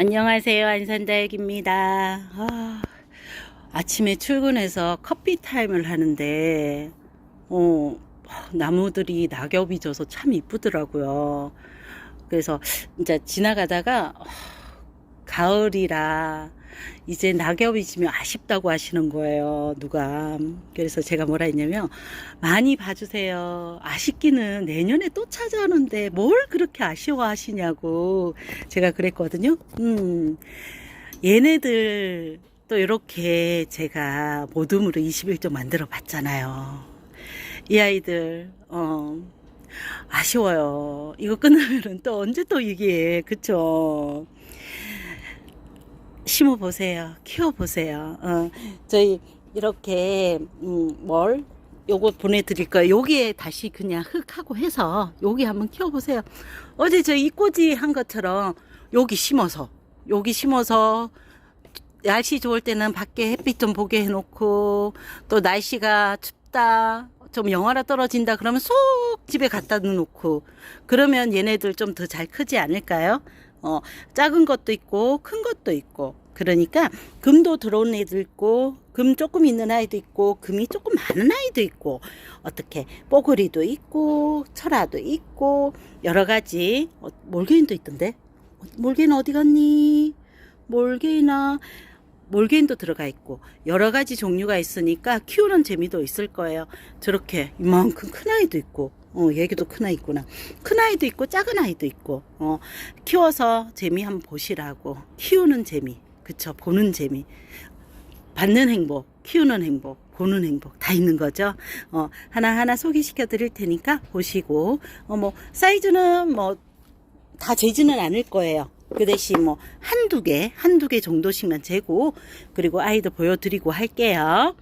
안녕하세요. 안산다육입니다. 아, 아침에 출근해서 커피 타임을 하는데, 어, 나무들이 낙엽이 져서 참 이쁘더라고요. 그래서 이제 지나가다가, 어, 가을이라 이제 낙엽이 지면 아쉽다고 하시는 거예요. 누가. 그래서 제가 뭐라 했냐면, 많이 봐주세요. 아쉽기는 내년에 또 찾아오는데 뭘 그렇게 아쉬워하시냐고 제가 그랬거든요. 음, 얘네들 또 이렇게 제가 모둠으로 21점 만들어 봤잖아요. 이 아이들, 어, 아쉬워요. 이거 끝나면은 또 언제 또 얘기해. 그쵸? 심어 보세요. 키워 보세요. 어, 저희 이렇게 음, 뭘 요거 보내드릴 거예요. 여기에 다시 그냥 흙하고 해서 여기 한번 키워 보세요. 어제 저 이 꼬지 한 것처럼 여기 심어서 여기 심어서 날씨 좋을 때는 밖에 햇빛 좀 보게 해놓고 또 날씨가 춥다 좀 영하라 떨어진다 그러면 쏙 집에 갖다 놓고 그러면 얘네들 좀 더 잘 크지 않을까요? 어, 작은 것도 있고 큰 것도 있고. 그러니까 금도 들어온 애도 있고 금 조금 있는 아이도 있고 금이 조금 많은 아이도 있고 어떻게 뽀글이도 있고 철화도 있고 여러 가지. 어, 몰개인도 있던데? 어, 몰개인 어디 갔니? 몰개인아 몰개인도 들어가 있고 여러 가지 종류가 있으니까 키우는 재미도 있을 거예요 저렇게 이만큼 큰 아이도 있고 어, 얘기도 큰 아이 있구나. 큰 아이도 있고 작은 아이도 있고, 어, 키워서 재미 한번 보시라고. 키우는 재미. 그쵸. 보는 재미. 받는 행복, 키우는 행복, 보는 행복 다 있는 거죠. 어, 하나하나 소개시켜 드릴 테니까 보시고, 어, 뭐, 사이즈는 뭐, 다 재지는 않을 거예요. 그 대신 뭐, 한두 개, 한두 개 정도씩만 재고, 그리고 아이도 보여드리고 할게요.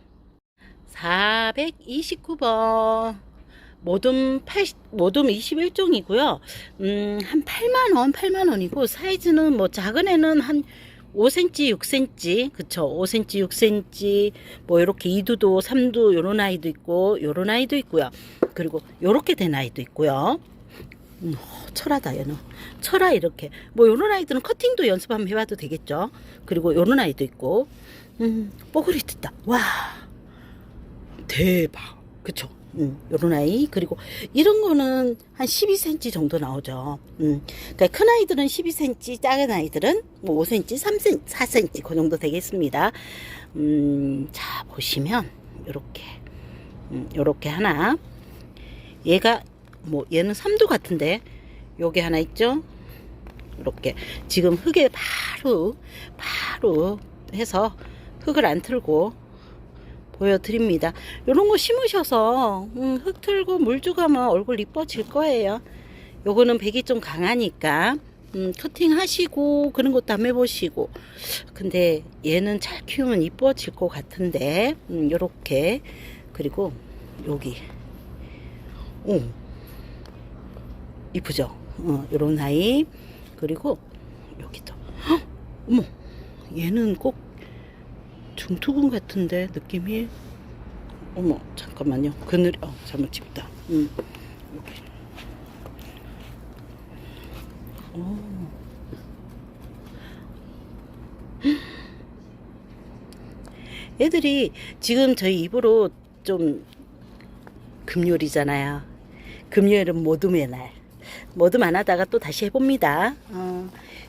429번. 모둠 80, 모둠 21종이고요. 음, 한 8만원, 8만원이고, 사이즈는 뭐, 작은 애는 한 5cm, 6cm, 그쵸. 5cm, 6cm, 뭐, 요렇게 2두도, 3두, 요런 아이도 있고, 요런 아이도 있고요. 그리고 요렇게 된 아이도 있고요. 음, 어, 철하다, 얘는. 철아, 이렇게. 뭐, 요런 아이들은 커팅도 연습 한번 해봐도 되겠죠. 그리고 요런 아이도 있고, 음, 뽀글이 뜯다. 와. 대박. 그쵸. 음, 요런 아이. 그리고 이런 거는 한 12cm 정도 나오죠. 음, 그러니까 큰 아이들은 12cm, 작은 아이들은 뭐 5cm, 3cm, 4cm 그 정도 되겠습니다. 음, 자, 보시면 요렇게. 음, 요렇게 하나. 얘가 뭐 얘는 3두 같은데 요게 하나 있죠? 이렇게 지금 흙에 바로 바로 해서 흙을 안 틀고 보여드립니다. 이런 거 심으셔서 음, 흙 틀고 물 주가면 얼굴 이뻐질 거예요. 요거는 백이 좀 강하니까 음, 커팅 하시고 그런 것도 한번 해보시고 근데 얘는 잘 키우면 이뻐질 것 같은데 음, 요렇게 그리고 여기 오 이쁘죠? 어, 요런 아이. 그리고 여기도 헉, 어머! 얘는 꼭 중투군 같은데 느낌이. 어머 잠깐만요. 그늘 어 잘못 집다. 음. 오. 애들이 지금 저희 입으로 좀 금요일이잖아요. 금요일은 모둠의 날 모둠 안 하다가 또 다시 해봅니다 어,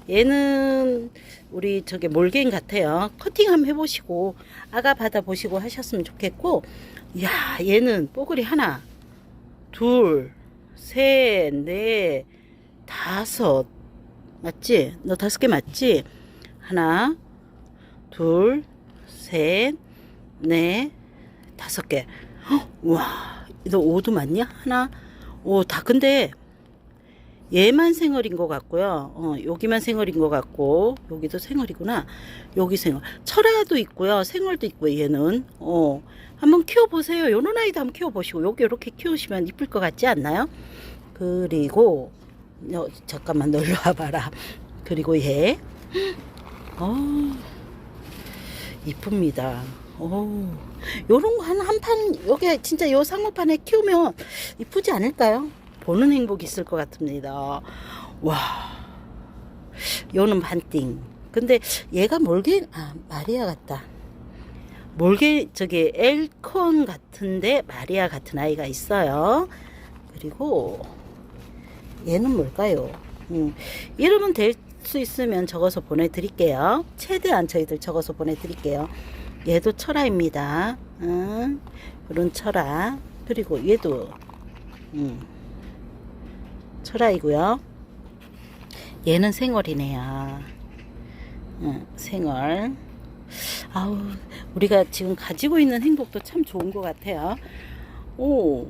얘는 우리 저게 몰개인 같아요. 커팅 한번 해보시고 아가 받아 보시고 하셨으면 좋겠고, 야 얘는 뽀글이 하나, 둘, 셋, 넷, 다섯 맞지? 너 다섯 개 맞지? 하나, 둘, 셋, 넷, 다섯 개. 헉, 와, 너 오도 맞냐? 하나, 오, 다 근데 얘만 생얼인 것 같고요. 어, 여기만 생얼인 것 같고 여기도 생얼이구나. 여기 생얼. 철화도 있고요. 생얼도 있고 얘는 어 한번 키워보세요. 요런 아이도 한번 키워보시고 여기 이렇게 키우시면 이쁠 것 같지 않나요? 그리고 어, 잠깐만 놀러 와봐라. 그리고 얘. 어 이쁩니다. 오, 요런 거 한 한 판, 요게 진짜 요 상어판에 키우면 이쁘지 않을까요? 보는 행복이 있을 것 같습니다. 와, 요는 반띵. 근데 얘가 몰개 아 마리아 같다. 몰개 저기 엘콘 같은데 마리아 같은 아이가 있어요. 그리고 얘는 뭘까요? 음, 이름은 될 수 있으면 적어서 보내드릴게요. 최대한 저희들 적어서 보내드릴게요. 얘도 철아입니다. 음, 이런 철아. 그리고 얘도 음, 철아이고요. 얘는 생얼이네요. 음, 생얼. 아우, 우리가 지금 가지고 있는 행복도 참 좋은 것 같아요. 오,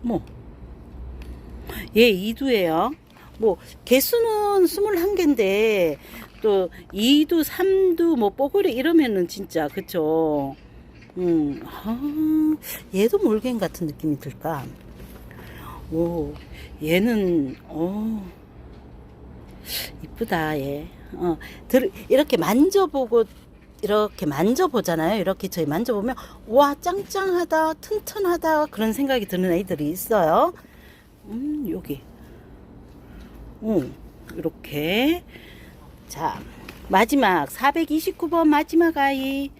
뭐, 얘 이두예요. 뭐, 개수는 21개인데, 또, 2두, 3두, 뭐, 뽀글이 이러면은 진짜, 그쵸. 음, 아, 얘도 몰갱 같은 느낌이 들까? 오, 얘는, 어, 이쁘다, 얘. 어, 들, 이렇게 만져보고, 이렇게 만져보잖아요. 이렇게 저희 만져보면, 와, 짱짱하다, 튼튼하다, 그런 생각이 드는 애들이 있어요. 음, 여기. 응, 이렇게. 자, 마지막, 429번 마지막 아이.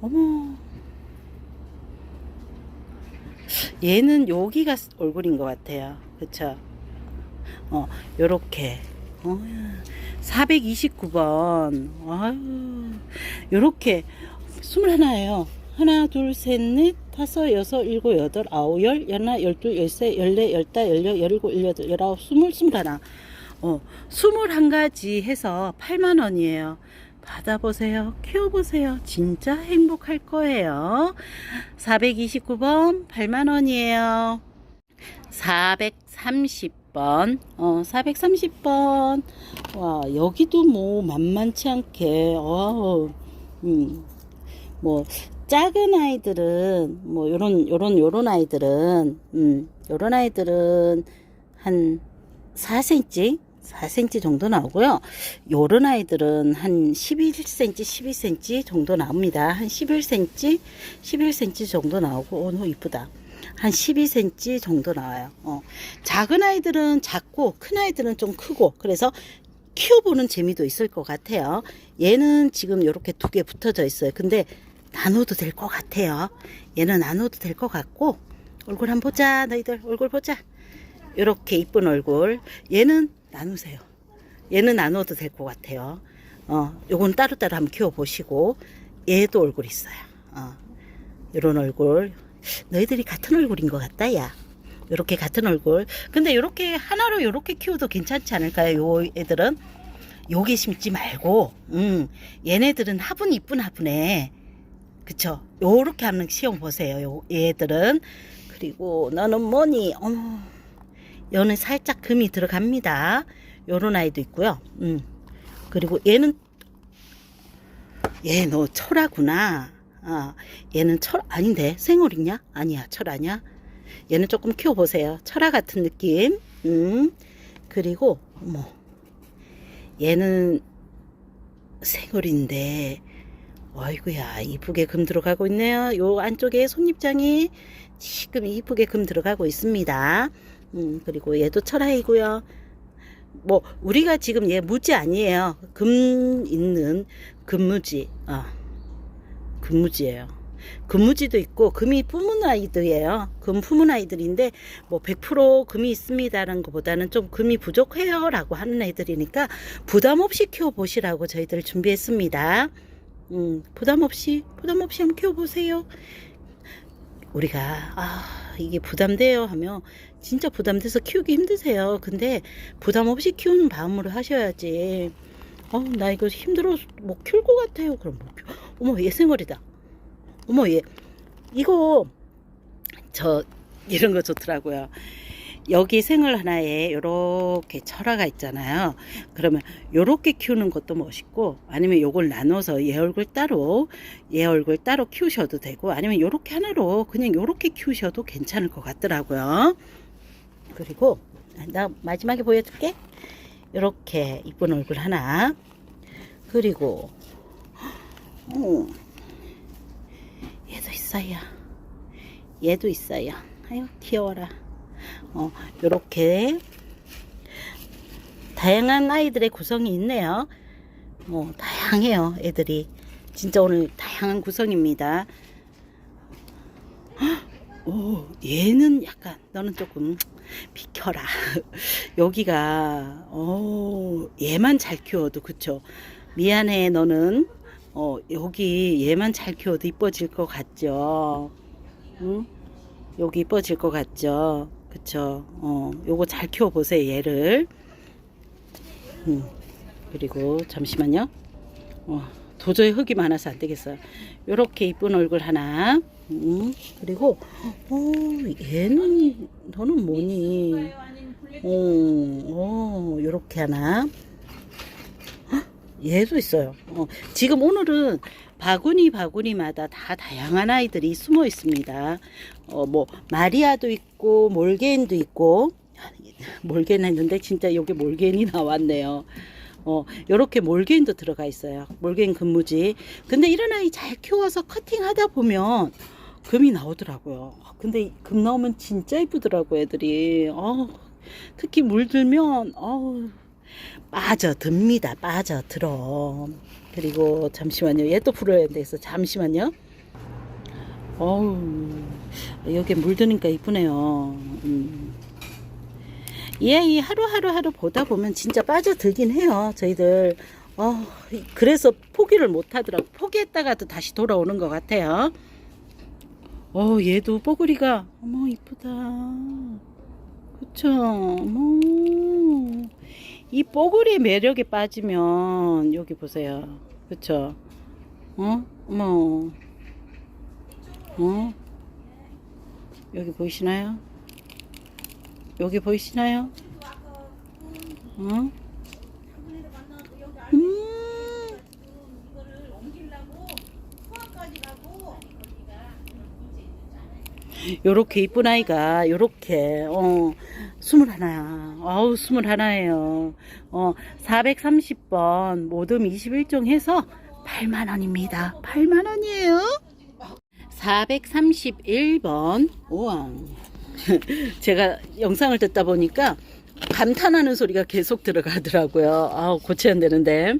어머. 얘는 여기가 얼굴인 것 같아요. 그쵸? 어, 요렇게. 어, 429번. 아유, 요렇게. 21예요. 하나, 둘, 셋, 넷, 다섯, 여섯, 일곱, 여덟, 아홉, 열, 열하나, 열둘, 열세, 열네, 열다, 열여, 열일곱, 열여덟, 열아홉, 스물, 스물하나. 어, 스물한 가지 해서 8만 원이에요. 받아보세요. 키워보세요. 진짜 행복할 거예요. 429번 8만 원이에요. 430번, 어, 430번. 와, 여기도 뭐 만만치 않게, 어, 음, 뭐, 작은 아이들은, 뭐, 요런, 요런, 요런 아이들은, 음, 요런 아이들은 한 4cm? 4cm 정도 나오고요. 요런 아이들은 한 11cm, 12cm 정도 나옵니다. 한 11cm, 11cm 정도 나오고, 어, 너무 이쁘다. 한 12cm 정도 나와요. 어. 작은 아이들은 작고, 큰 아이들은 좀 크고, 그래서 키워보는 재미도 있을 것 같아요. 얘는 지금 이렇게 두 개 붙어져 있어요. 근데 나눠도 될 것 같아요. 얘는 나눠도 될 것 같고, 얼굴 한번 보자. 너희들 얼굴 보자. 이렇게 이쁜 얼굴. 얘는 나누세요. 얘는 나눠도 될 것 같아요. 어, 요건 따로따로 한번 키워보시고, 얘도 얼굴 있어요. 어, 요런 얼굴. 너희들이 같은 얼굴인 것 같다, 야. 요렇게 같은 얼굴. 근데 요렇게 하나로 요렇게 키워도 괜찮지 않을까요? 요 애들은. 요게 심지 말고, 음, 얘네들은 화분 이쁜 화분에, 그쵸? 요렇게 한번 시험 보세요. 요 얘들은. 그리고 너는 뭐니? 어머. 얘는 살짝 금이 들어갑니다. 요런 아이도 있고요. 음. 그리고 얘는 얘 너 철하구나. 아, 얘는 철 아닌데 생얼이냐? 아니야 철 아니야. 얘는 조금 키워보세요. 철아 같은 느낌. 음. 그리고 뭐 얘는 생얼인데 어이구야 이쁘게 금 들어가고 있네요. 요 안쪽에 손입장이 지금 이쁘게 금 들어가고 있습니다. 음, 그리고 얘도 철아이고요. 뭐 우리가 지금 얘 무지 아니에요. 금 있는 금무지. 아, 금무지예요. 금무지도 있고 금이 품은 아이들이에요. 금 품은 아이들인데 뭐 100% 금이 있습니다라는 것보다는 좀 금이 부족해요라고 하는 애들이니까 부담 없이 키워 보시라고 저희들 준비했습니다. 음, 부담 없이 부담 없이 한번 키워 보세요. 우리가 아 이게 부담돼요 하면 진짜 부담돼서 키우기 힘드세요. 근데 부담 없이 키우는 마음으로 하셔야지. 어, 나 이거 힘들어 못 키울 것 같아요. 그럼 못 키워. 어머 얘 생얼이다. 어머 얘 이거 저 이런 거 좋더라고요. 여기 생얼 하나에 이렇게 철화가 있잖아요. 그러면 요렇게 키우는 것도 멋있고 아니면 요걸 나눠서 얘 얼굴 따로 얘 얼굴 따로 키우셔도 되고 아니면 요렇게 하나로 그냥 요렇게 키우셔도 괜찮을 것 같더라고요. 그리고 나 마지막에 보여줄게. 요렇게 이쁜 얼굴 하나. 그리고 어, 얘도 있어요. 얘도 있어요. 아유 귀여워라. 어, 요렇게 다양한 아이들의 구성이 있네요. 뭐 다양해요 애들이. 진짜 오늘 다양한 구성입니다. 헉, 오 얘는 약간 너는 조금 비켜라. 여기가 어 얘만 잘 키워도 그쵸? 미안해 너는. 어 여기 얘만 잘 키워도 이뻐질 것 같죠? 응? 여기 이뻐질 것 같죠 그쵸? 어 요거 잘 키워 보세요 얘를. 음 그리고 잠시만요. 어 도저히 흙이 많아서 안 되겠어요. 요렇게 이쁜 얼굴 하나. 음 그리고 어 얘는 너는 뭐니? 어, 어 요렇게 하나. 헉, 얘도 있어요. 어, 지금 오늘은 바구니 바구니마다 다 다양한 아이들이 숨어 있습니다. 어 뭐 마리아도 있고 몰게인도 있고 몰게인 했는데 진짜 여기 몰게인이 나왔네요 어, 요렇게 몰게인도 들어가 있어요. 몰게인 근무지. 근데 이런 아이 잘 키워서 커팅 하다 보면 금이 나오더라고요. 근데 금 나오면 진짜 이쁘더라고, 애들이. 어, 특히 물들면, 어 빠져듭니다. 빠져들어. 그리고 잠시만요. 얘 또 풀어야 돼서 잠시만요. 어우, 여기 물드니까 이쁘네요. 음. 이 아이 하루하루 하루 보다 보면 진짜 빠져들긴 해요. 저희들. 어, 그래서 포기를 못 하더라고. 포기했다가도 다시 돌아오는 것 같아요. 어, 얘도 뽀글이가, 어머, 이쁘다. 그쵸. 어머. 이 뽀글이의 매력에 빠지면, 여기 보세요. 그쵸. 어? 어머. 어? 여기 보이시나요? 여기 보이시나요? 어? 음. 요렇게 이쁜 아이가 요렇게 어 스물 하나야 어우 스물 하나예요 어 430번 모듬 21종 해서 8만원입니다 8만원이에요 431번 우와 제가 영상을 듣다 보니까 감탄하는 소리가 계속 들어가더라고요. 아우, 고쳐야 되는데.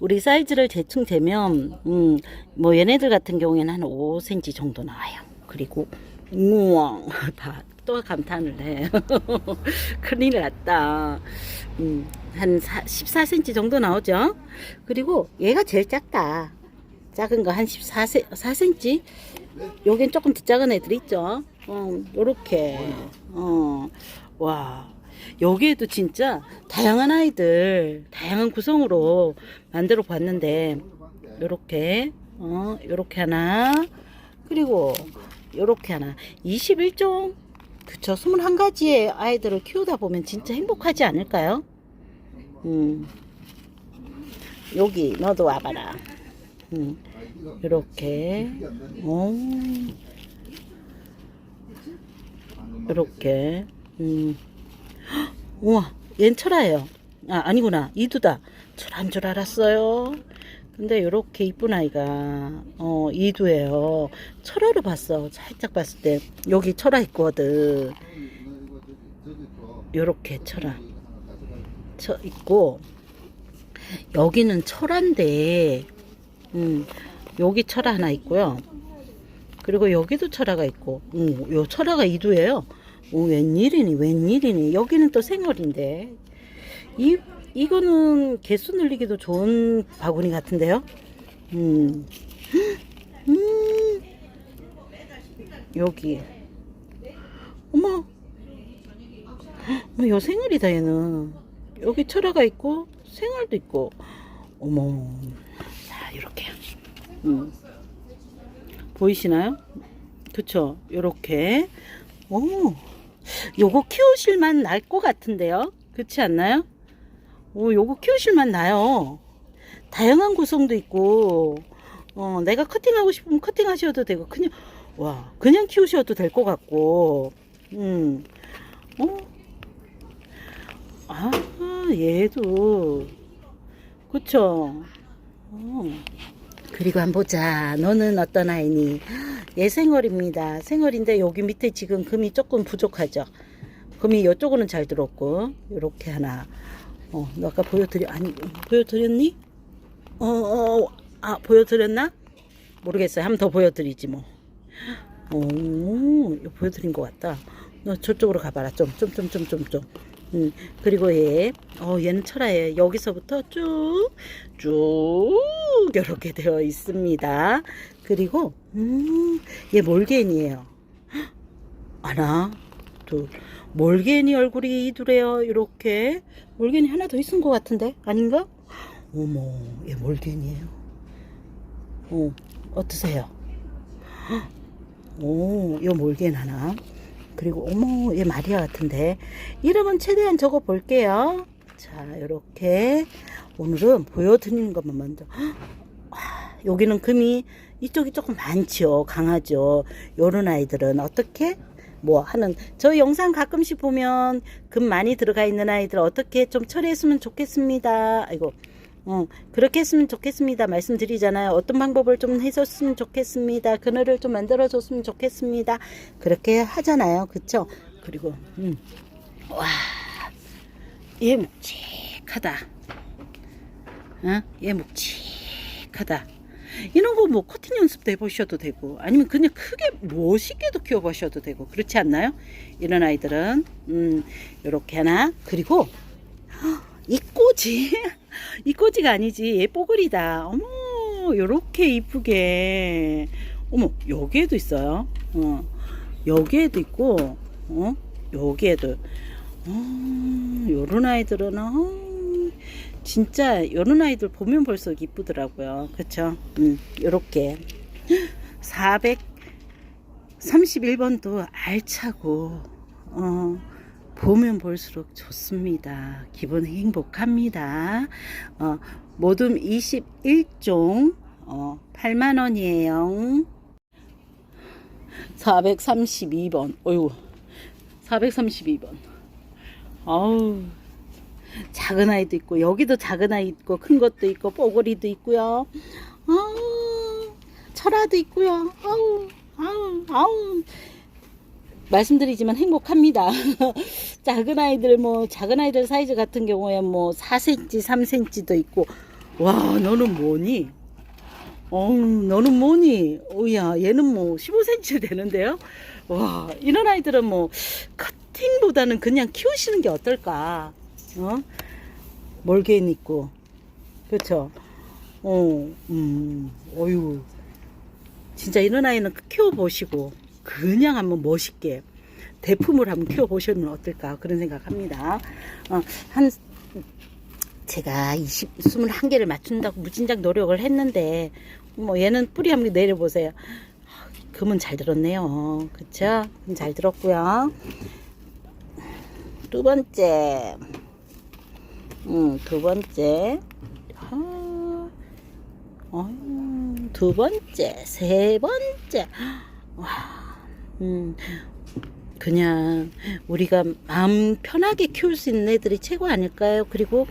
우리 사이즈를 대충 재면, 음, 뭐, 얘네들 같은 경우에는 한 5cm 정도 나와요. 그리고, 우와, 다, 또 감탄을 해. 큰일 났다. 음, 한 4, 14cm 정도 나오죠? 그리고 얘가 제일 작다. 작은 거 한 14, 4cm? 여긴 조금 더 작은 애들 있죠? 어, 요렇게. 어, 와. 여기에도 진짜 다양한 아이들, 다양한 구성으로 만들어 봤는데, 요렇게, 어, 요렇게 하나, 그리고 요렇게 하나. 21종, 그쵸. 21가지의 아이들을 키우다 보면 진짜 행복하지 않을까요? 음. 여기, 너도 와봐라. 음. 요렇게, 어. 이렇게. 음. 헉, 우와 얜 철아예요. 아 아니구나. 이두다. 철한 줄 알았어요. 근데 이렇게 이쁜 아이가 어 이두예요. 철아로 봤어. 살짝 봤을 때. 여기 철아 있거든. 요렇게 철아 쳐 있고 여기는 철아인데 음 여기 철아 하나 있고요 그리고 여기도 철화가 있고, 음, 요 철화가 이두예요. 오, 웬일이니, 웬일이니. 여기는 또 생얼인데. 이, 이거는 개수 늘리기도 좋은 바구니 같은데요? 음, 음, 여기. 어머, 어머, 요 생얼이다, 얘는. 여기 철화가 있고, 생얼도 있고. 어머, 자, 이렇게. 음. 보이시나요? 그쵸? 요렇게. 오, 요거 키우실만 날 것 같은데요? 그렇지 않나요? 오, 요거 키우실만 나요. 다양한 구성도 있고, 어, 내가 커팅하고 싶으면 커팅 하셔도 되고, 그냥, 와, 그냥 키우셔도 될 것 같고, 음, 어, 아, 얘도, 그쵸? 어. 그리고 한번 보자. 너는 어떤 아이니? 얘 생얼입니다. 생얼인데 여기 밑에 지금 금이 조금 부족하죠. 금이 이쪽으로는 잘 들었고, 요렇게 하나. 어, 너 아까 보여드려, 아니, 보여드렸니? 어, 어, 아, 보여드렸나? 모르겠어요. 한 번 더 보여드리지 뭐. 오, 이거 보여드린 것 같다. 너 저쪽으로 가봐라. 좀, 좀, 좀, 좀, 좀, 좀. 음, 그리고 얘, 어, 얘는 철화예요. 여기서부터 쭉, 쭉, 이렇게 되어 있습니다. 그리고, 음, 얘 몰겐이에요. 하나, 둘. 몰겐이 얼굴이 이두래요. 이렇게. 몰겐이 하나 더 있은 것 같은데? 아닌가? 어머, 얘 몰겐이에요. 어, 어떠세요? 오, 요 몰겐 하나. 그리고 어머, 얘 마리아 같은데. 이름은 최대한 적어 볼게요. 자, 요렇게 오늘은 보여드리는 것만 먼저. 와, 여기는 금이 이쪽이 조금 많죠. 강하죠. 요런 아이들은 어떻게 뭐 하는 저 영상 가끔씩 보면 금 많이 들어가 있는 아이들 어떻게 좀 처리했으면 좋겠습니다. 아이고. 어, 그렇게 했으면 좋겠습니다. 말씀드리잖아요. 어떤 방법을 좀 해줬으면 좋겠습니다. 그늘을 좀 만들어줬으면 좋겠습니다. 그렇게 하잖아요. 그쵸? 그리고, 음, 와, 얘 묵직하다. 어? 얘 묵직하다. 이런 거뭐 코팅 연습도 해보셔도 되고, 아니면 그냥 크게 멋있게도 키워보셔도 되고, 그렇지 않나요? 이런 아이들은, 음, 요렇게 하나. 그리고, 이 꼬지 이 꼬지가 아니지. 얘 뽀글이다. 어머 요렇게 이쁘게. 어머 여기에도 있어요. 어 여기에도 있고 어 여기에도. 어 요런 아이들은 어 진짜 요런 아이들 보면 볼수록 이쁘더라고요. 그쵸? 음 요렇게. 431번도 알차고 어 보면 볼수록 좋습니다. 기분 행복합니다. 어, 모둠 21종 어, 8만 원이에요. 432번. 어유. 432번. 아우. 작은 아이도 있고 여기도 작은 아이 있고 큰 것도 있고 뽀글이도 있고요. 아우. 철화도 있고요. 아우. 아우. 아우. 말씀드리지만 행복합니다. 작은 아이들 뭐 작은 아이들 사이즈 같은 경우에 뭐 4cm, 3cm도 있고 와 너는 뭐니? 어 너는 뭐니? 오야 얘는 뭐 15cm 되는데요. 와 이런 아이들은 뭐 커팅보다는 그냥 키우시는 게 어떨까? 어 몰개인 있고 그렇죠. 어, 음, 어유 진짜 이런 아이는 키워 보시고 그냥 한번 멋있게 대품을 한번 키워보시면 어떨까 그런 생각합니다. 어, 한 제가 20, 21개를 맞춘다고 무진장 노력을 했는데 뭐 얘는 뿌리 한번 내려보세요. 금은 잘 들었네요. 그쵸? 금잘 들었고요. 두 번째 음, 두 번째 아, 어, 두 번째 세 번째 와 음, 그냥 우리가 마음 편하게 키울 수 있는 애들이 최고 아닐까요? 그리고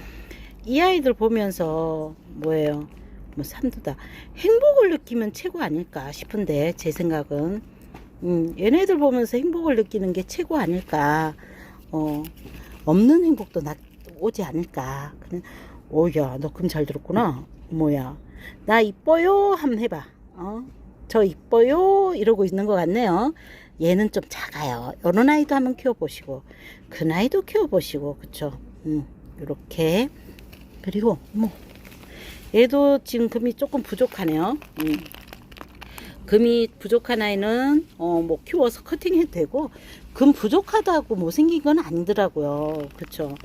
이 아이들 보면서 뭐예요? 뭐 삼두다. 행복을 느끼면 최고 아닐까 싶은데 제 생각은. 음, 얘네들 보면서 행복을 느끼는 게 최고 아닐까. 어, 없는 행복도 나, 오지 않을까. 그냥 오야 너 금 잘 들었구나. 뭐야. 나 이뻐요. 한번 해봐. 어? 저 이뻐요. 이러고 있는 것 같네요 얘는 좀 작아요. 요런 아이도 한번 키워보시고 그 나이도 키워보시고 그쵸? 음, 요렇게 그리고 뭐 얘도 지금 금이 조금 부족하네요. 음. 금이 부족한 아이는 어, 뭐 키워서 커팅해도 되고 금 부족하다고 뭐 생긴 건 아니더라고요. 그쵸?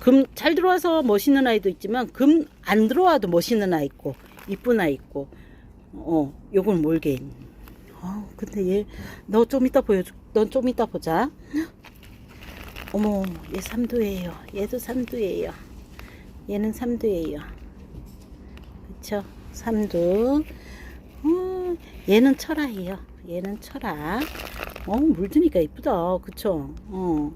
금 잘 들어와서 멋있는 아이도 있지만 금 안 들어와도 멋있는 아이 있고 이쁜 아이 있고 어 요건 몰개인 아 근데 얘 너 좀 이따 보여줘. 넌 좀 이따 보자. 어머 얘 삼두예요. 얘도 삼두예요. 얘는 삼두예요. 그쵸? 삼두. 어, 얘는 철화예요. 얘는 철화 어 물드니까 이쁘다. 그쵸? 어.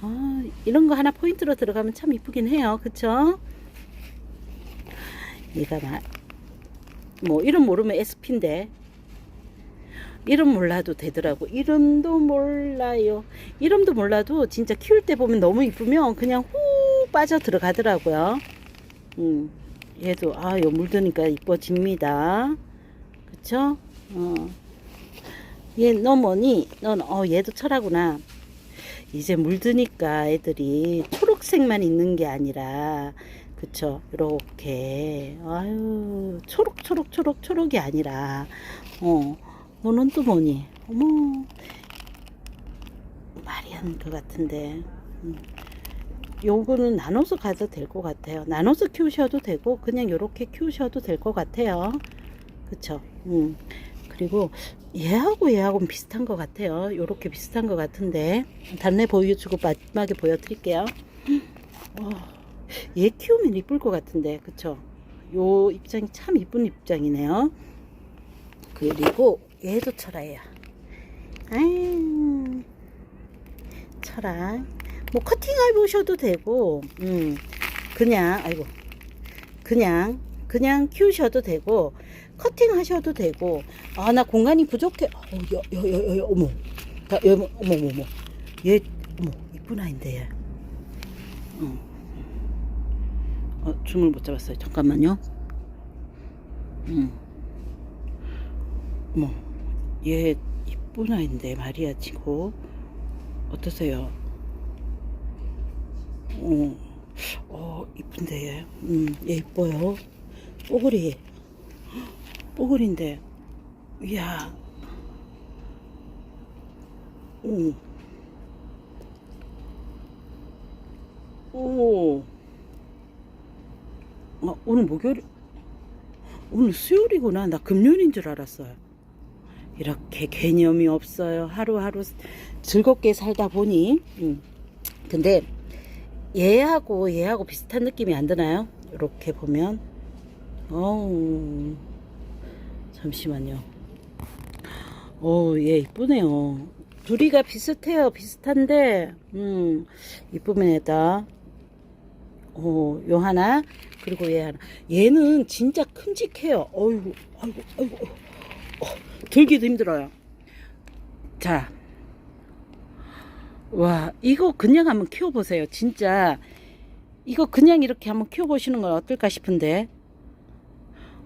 아, 이런 거 하나 포인트로 들어가면 참 이쁘긴 해요. 그쵸? 얘가 막, 뭐 이름 모르면 SP인데 이름 몰라도 되더라고. 이름도 몰라요. 이름도 몰라도 진짜 키울 때 보면 너무 이쁘면 그냥 후 빠져 들어가더라고요. 음. 얘도 아, 요 물드니까 이뻐집니다. 그쵸? 어. 얘너 뭐니? 넌 어, 얘도 철하구나. 이제 물드니까 애들이 초록색만 있는 게 아니라 그쵸? 이렇게 아유 초록 초록 초록 초록이 아니라 어 너는 또 뭐니? 어머 말이 안 것 같은데 음. 요거는 나눠서 가도 될 것 같아요. 나눠서 키우셔도 되고 그냥 요렇게 키우셔도 될 것 같아요. 그쵸? 음. 그리고 얘하고 얘하고는 비슷한 것 같아요. 요렇게 비슷한 것 같은데 단내 보여주고 마지막에 보여드릴게요. 어, 얘 키우면 이쁠 것 같은데 그쵸? 요 입장이 참 이쁜 입장이네요. 그리고 얘도 철아예요. 아유, 철아. 뭐 커팅해 보셔도 되고, 음, 그냥 아이고, 그냥 그냥 키우셔도 되고 커팅하셔도 되고. 아 나 공간이 부족해. 어, 여, 여, 여, 여, 어머, 야, 여, 어머, 어머, 어머, 얘, 어머, 이쁜 아인데 얘. 어. 어, 줌을 못 잡았어요. 잠깐만요. 음. 어머, 얘 이쁜 아인데 말이야 지고 어떠세요? 어, 어 이쁜데 얘, 음, 얘 이뻐요. 뽀글이, 뽀글인데, 이야, 오, 오, 아, 오늘 목요일, 오늘 수요일이구나. 나 금요일인 줄 알았어요. 이렇게 개념이 없어요. 하루하루 즐겁게 살다 보니. 음. 근데 얘하고 얘하고 비슷한 느낌이 안 드나요? 이렇게 보면. 어우, 잠시만요. 어, 얘 이쁘네요. 둘이가 비슷해요. 비슷한데, 음, 이쁘면 애다. 어, 요 하나, 그리고 얘 하나. 얘는 진짜 큼직해요. 어이구, 아이고, 아이고, 어, 들기도 힘들어요. 자, 와, 이거 그냥 한번 키워보세요. 진짜, 이거 그냥 이렇게 한번 키워보시는 건 어떨까 싶은데.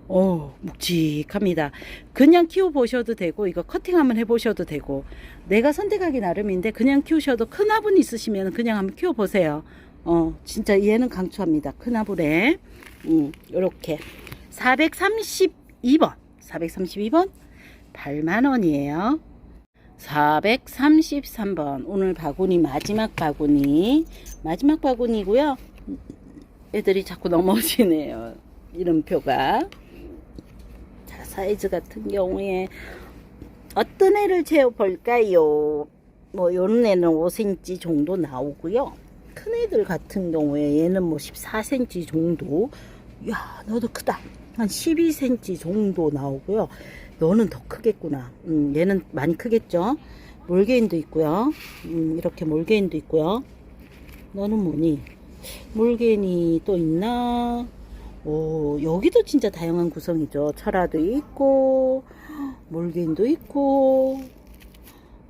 오, 묵직합니다. 그냥 키워보셔도 되고, 이거 커팅 한번 해보셔도 되고, 내가 선택하기 나름인데, 그냥 키우셔도 큰 화분 있으시면 그냥 한번 키워보세요. 어, 진짜 얘는 강추합니다. 큰 화분에. 음, 요렇게. 432번. 432번. 8만원이에요. 433번. 오늘 바구니, 마지막 바구니. 마지막 바구니고요 애들이 자꾸 넘어지네요. 이름표가. 자, 사이즈 같은 경우에 어떤 애를 재어볼까요? 뭐, 요런 애는 5cm 정도 나오고요. 큰 애들 같은 경우에 얘는 뭐 14cm 정도. 야, 너도 크다. 한 12cm 정도 나오고요. 너는 더 크겠구나. 음, 얘는 많이 크겠죠? 몰개인도 있고요. 음, 이렇게 몰개인도 있고요. 너는 뭐니? 몰개인이 또 있나? 오, 여기도 진짜 다양한 구성이죠. 철화도 있고, 몰개인도 있고,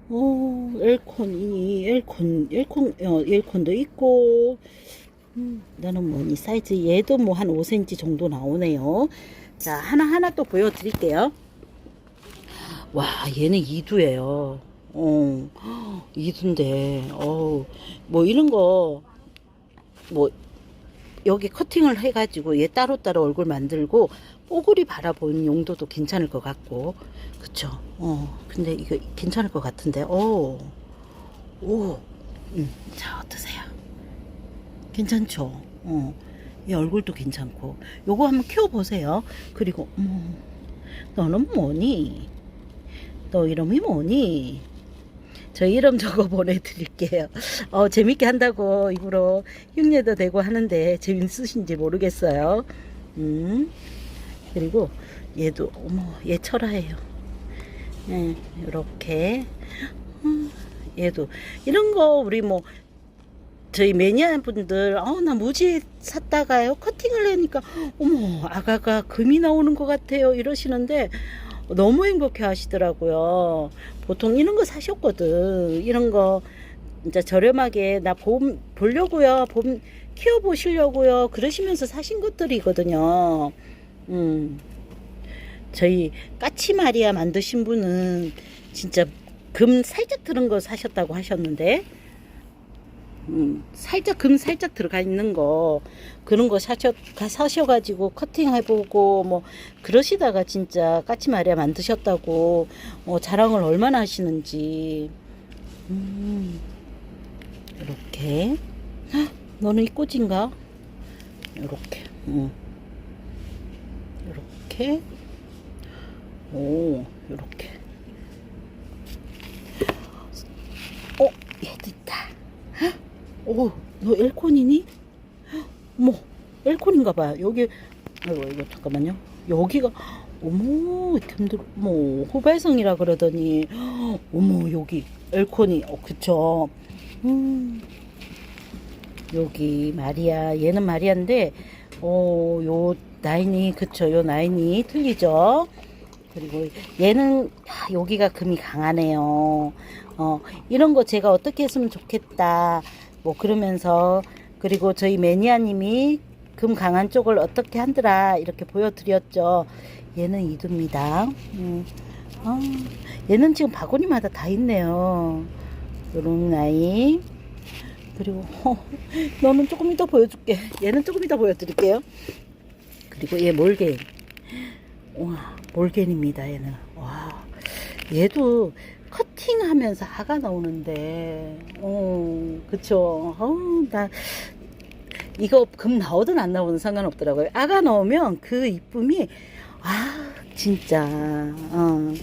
오, 엘콘이, 엘콘, 엘콘, 어, 엘콘도 있고, 음, 너는 뭐니? 사이즈 얘도 뭐 한 5cm 정도 나오네요. 자, 하나하나 또 보여드릴게요. 와, 얘는 이두예요. 어, 이두인데, 어, 뭐 이런 거, 뭐, 여기 커팅을 해가지고 얘 따로따로 얼굴 만들고 뽀글이 바라보는 용도도 괜찮을 것 같고, 그쵸? 어, 근데 이거 괜찮을 것 같은데, 오, 오, 음, 자, 어떠세요? 괜찮죠? 어, 이 얼굴도 괜찮고, 요거 한번 키워보세요. 그리고, 음, 너는 뭐니? 너 이름이 뭐니? 저 이름 적어 보내드릴게요. 어, 재밌게 한다고 입으로 흉내도 되고 하는데 재밌으신지 모르겠어요. 음, 그리고 얘도, 어머, 얘 철화예요. 네, 이렇게. 음, 얘도. 이런 거 우리 뭐, 저희 매니아 분들, 어, 나 무지 샀다가요. 커팅을 하니까, 어머, 아가가 금이 나오는 것 같아요. 이러시는데, 너무 행복해 하시더라고요. 보통 이런 거 사셨거든. 이런 거 진짜 저렴하게 나 봄 보려고요. 봄 키워 보시려고요. 그러시면서 사신 것들이거든요. 음. 저희 까치마리아 만드신 분은 진짜 금 살짝 들은 거 사셨다고 하셨는데, 음, 살짝 금 살짝 들어가 있는 거 그런 거 사셔 가- 사셔 가지고 커팅 해보고 뭐 그러시다가 진짜 까치마리아 만드셨다고 어, 자랑을 얼마나 하시는지. 음, 이렇게. 헉, 너는 이 꽃인가? 이렇게 음. 이렇게. 오 이렇게. 어 얘도 있다 오, 너 엘콘이니? 어머, 엘콘인가 봐요. 여기, 아이고, 이거 잠깐만요. 여기가, 어머, 템들, 어머, 호발성이라 그러더니, 어머, 여기, 엘콘이, 어, 그쵸. 음, 여기, 마리아, 얘는 마리아인데, 어, 요, 나인이, 그쵸, 요 나인이 틀리죠. 그리고 얘는, 야, 여기가 금이 강하네요. 어, 이런 거 제가 어떻게 했으면 좋겠다. 뭐 그러면서 그리고 저희 매니아님이 금 강한 쪽을 어떻게 한더라 이렇게 보여드렸죠. 얘는 이두입니다. 음, 아, 얘는 지금 바구니마다 다 있네요. 요런 아이. 그리고 어, 너는 조금 이따 보여줄게. 얘는 조금 이따 보여드릴게요. 그리고 얘 몰겐. 와 몰겐입니다. 얘는 와 얘도 커팅하면서 아가 나오는데, 어, 그쵸. 어우, 나, 이거 금 나오든 안 나오든 상관없더라고요. 아가 나오면 그 이쁨이, 아, 진짜, 어,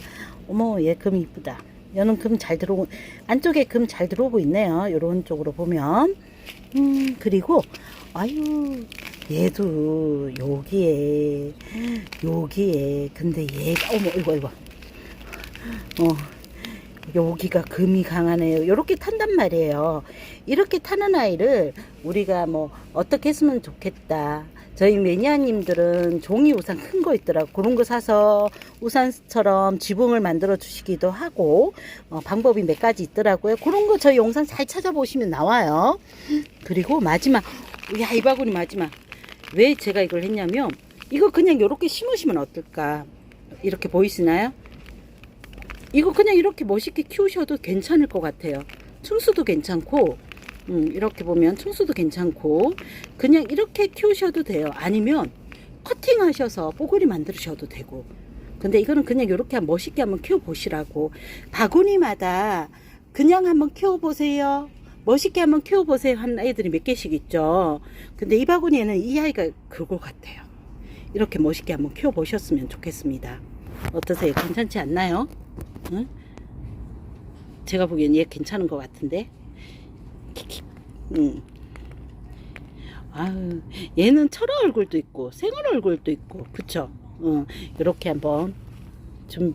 어머, 얘 금 이쁘다. 얘는 금 잘 들어오고, 안쪽에 금 잘 들어오고 있네요. 요런 쪽으로 보면. 음, 그리고, 아유, 얘도 여기에, 여기에, 근데 얘가, 어머, 이거, 이거. 어, 여기가 금이 강하네요. 이렇게 탄단 말이에요. 이렇게 타는 아이를 우리가 뭐 어떻게 했으면 좋겠다. 저희 매니아님들은 종이 우산 큰 거 있더라고. 그런 거 사서 우산처럼 지붕을 만들어 주시기도 하고 어, 방법이 몇 가지 있더라고요. 그런 거 저희 영상 잘 찾아보시면 나와요. 그리고 마지막 야 이 바구니 마지막 왜 제가 이걸 했냐면 이거 그냥 이렇게 심으시면 어떨까? 이렇게 보이시나요? 이거 그냥 이렇게 멋있게 키우셔도 괜찮을 것 같아요. 충수도 괜찮고, 음, 이렇게 보면 충수도 괜찮고, 그냥 이렇게 키우셔도 돼요. 아니면 커팅 하셔서 뽀글이 만드셔도 되고. 근데 이거는 그냥 이렇게 멋있게 한번 키워보시라고. 바구니마다 그냥 한번 키워보세요. 멋있게 한번 키워보세요. 하는 아이들이 몇 개씩 있죠. 근데 이 바구니에는 이 아이가 그거 같아요. 이렇게 멋있게 한번 키워보셨으면 좋겠습니다. 어떠세요? 괜찮지 않나요? 응? 제가 보기엔 얘 괜찮은 것 같은데. 응. 아유, 얘는 철화 얼굴도 있고 생얼 얼굴도 있고, 그쵸? 응. 이렇게 한번 좀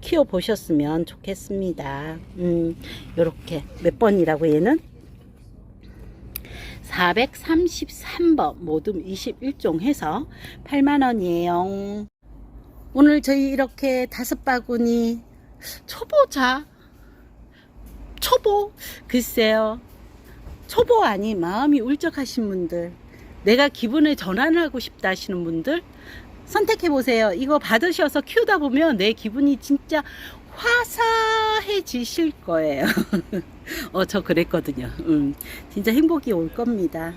키워 보셨으면 좋겠습니다. 음, 요렇게 몇 번이라고 얘는? 433번 모둠 21종 해서 8만원이에요. 오늘 저희 이렇게 다섯 바구니 초보자. 초보. 글쎄요. 초보 아니 마음이 울적하신 분들. 내가 기분을 전환하고 싶다 하시는 분들 선택해 보세요. 이거 받으셔서 키우다 보면 내 기분이 진짜 화사해지실 거예요. 어 저 그랬거든요. 음, 진짜 행복이 올 겁니다.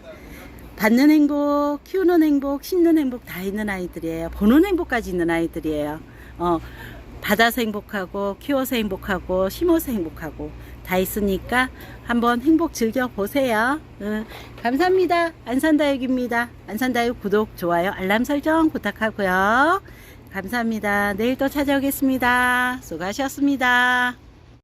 받는 행복, 키우는 행복, 심는 행복 다 있는 아이들이에요. 보는 행복까지 있는 아이들이에요. 어, 받아서 행복하고, 키워서 행복하고, 심어서 행복하고, 다 있으니까 한번 행복 즐겨보세요. 응, 감사합니다. 안산다육입니다. 안산다육 구독, 좋아요, 알람 설정 부탁하고요. 감사합니다. 내일 또 찾아오겠습니다. 수고하셨습니다.